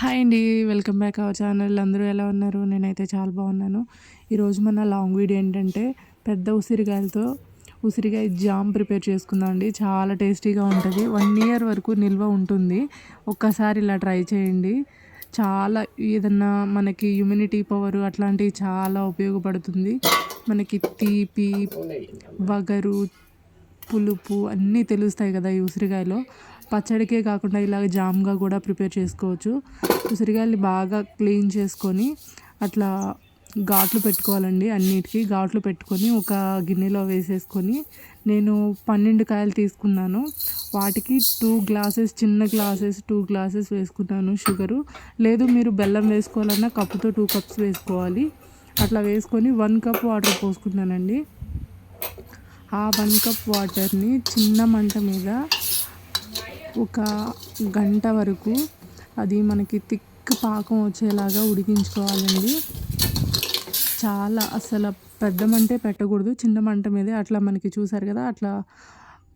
Hi అండి welcome back our channel. అందరూ ఎలా ఉన్నారు? నేనైతే చాలా బాగున్నాను. ఈరోజు మన లాంగ్ వీడియో ఏంటంటే పెద్ద ఉసిరికాయలతో ఉసిరికాయ జామ్ ప్రిపేర్ చేసుకుందాం అండి. చాలా టేస్టీగా ఉంటుంది. వన్ ఇయర్ వరకు నిల్వ ఉంటుంది. ఒక్కసారి ఇలా ట్రై చేయండి. చాలా ఏదన్నా మనకి ఇమ్యూనిటీ పవర్ అట్లాంటివి చాలా ఉపయోగపడుతుంది. మనకి తీపి వగరు పులుపు అన్నీ తెలుస్తాయి కదా ఈ ఉసిరికాయలో పచ్చడికే కాకుండా ఇలాగ జామ్గా కూడా ప్రిపేర్ చేసుకోవచ్చు. ఉసిరికాయలు బాగా క్లీన్ చేసుకొని అట్లా ఘాట్లు పెట్టుకోవాలండి అన్నిటికీ. ఘాట్లు పెట్టుకొని ఒక గిన్నెలో వేసేసుకొని నేను పన్నెండు కాయలు తీసుకున్నాను. వాటికి టూ గ్లాసెస్ చిన్న గ్లాసెస్ టూ గ్లాసెస్ వేసుకున్నాను షుగరు. లేదు మీరు బెల్లం వేసుకోవాలన్నా కప్పుతో టూ కప్స్ వేసుకోవాలి. అట్లా వేసుకొని వన్ కప్ వాటర్ పోసుకున్నానండి ఆ వన్ కప్ వాటర్ని చిన్న మంట మీద ఒక గంట వరకు అది మనకి థిక్ పాకం వచ్చేలాగా ఉడికించుకోవాలండి. చాలా అసలు పెద్ద మంటే పెట్టకూడదు చిన్న మంట మీదే అట్లా మనకి చూసారు కదా అట్లా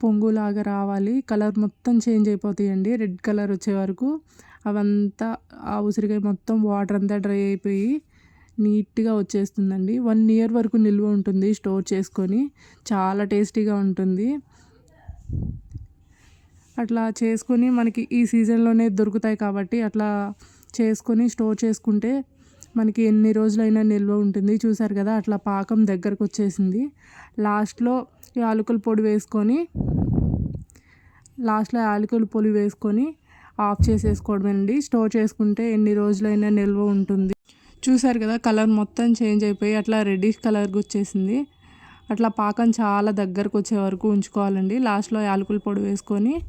పొంగులాగా రావాలి. కలర్ మొత్తం చేంజ్ అయిపోతాయండి రెడ్ కలర్ వచ్చే వరకు. అవంతా ఆ ఉసిరికాయ మొత్తం వాటర్ అంతా డ్రై అయిపోయి నీట్గా వచ్చేస్తుందండి. వన్ ఇయర్ వరకు నిల్వ ఉంటుంది స్టోర్ చేసుకొని. చాలా టేస్టీగా ఉంటుంది. అట్లా చేసుకొని మనకి ఈ సీజన్లోనే దొరుకుతాయి కాబట్టి అట్లా చేసుకొని స్టోర్ చేసుకుంటే మనకి ఎన్ని రోజులైనా నిల్వ ఉంటుంది. చూసారు కదా అట్లా పాకం దగ్గరకు వచ్చేసింది. లాస్ట్లో యాలకుల పొడి వేసుకొని లాస్ట్లో యాలకుల పొడి వేసుకొని ఆఫ్ చేసేసుకోవడమేనండి. స్టోర్ చేసుకుంటే ఎన్ని రోజులైనా నిల్వ ఉంటుంది. చూసారు కదా కలర్ మొత్తం చేంజ్ అయిపోయి అట్లా రెడ్డిష్ కలర్కి వచ్చేసింది. అట్లా పాకం చాలా దగ్గరకు వచ్చే వరకు ఉంచుకోవాలండి. లాస్ట్లో యాలకుల పొడి వేసుకొని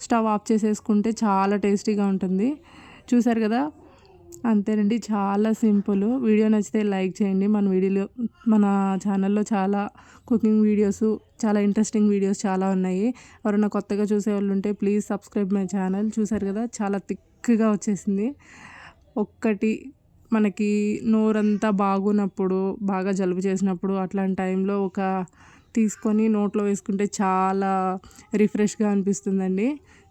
స్టవ్ ఆఫ్ చేసేసుకుంటే చాలా టేస్టీగా ఉంటుంది. చూసారు కదా? అంతేనండి చాలా సింపుల్. వీడియో నచ్చితే లైక్ చేయండి. మన వీడియోలో మన ఛానల్లో చాలా కుకింగ్ వీడియోస్ చాలా ఇంట్రెస్టింగ్ వీడియోస్ చాలా ఉన్నాయి. ఎవరైనా కొత్తగా చూసే వాళ్ళు ఉంటే ప్లీజ్ సబ్స్క్రైబ్ మై ఛానల్. చూసారు కదా? చాలా థిక్గా వచ్చేసింది. ఒక్కటి మనకి నోరంతా బాగున్నప్పుడు బాగా జలుబు చేసినప్పుడు అట్లాంటి టైంలో ఒక తీసుకొని నోట్లో వేసుకుంటే చాలా రిఫ్రెష్గా అనిపిస్తుందండి.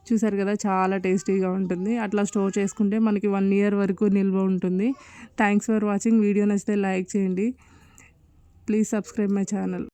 చూసారు కదా చాలా టేస్టీగా ఉంటుంది. అట్లా స్టోర్ చేసుకుంటే మనకి వన్ ఇయర్ వరకు నిల్వ ఉంటుంది. Thanks for watching. వీడియో నచ్చితే లైక్ చేయండి. Please subscribe my channel.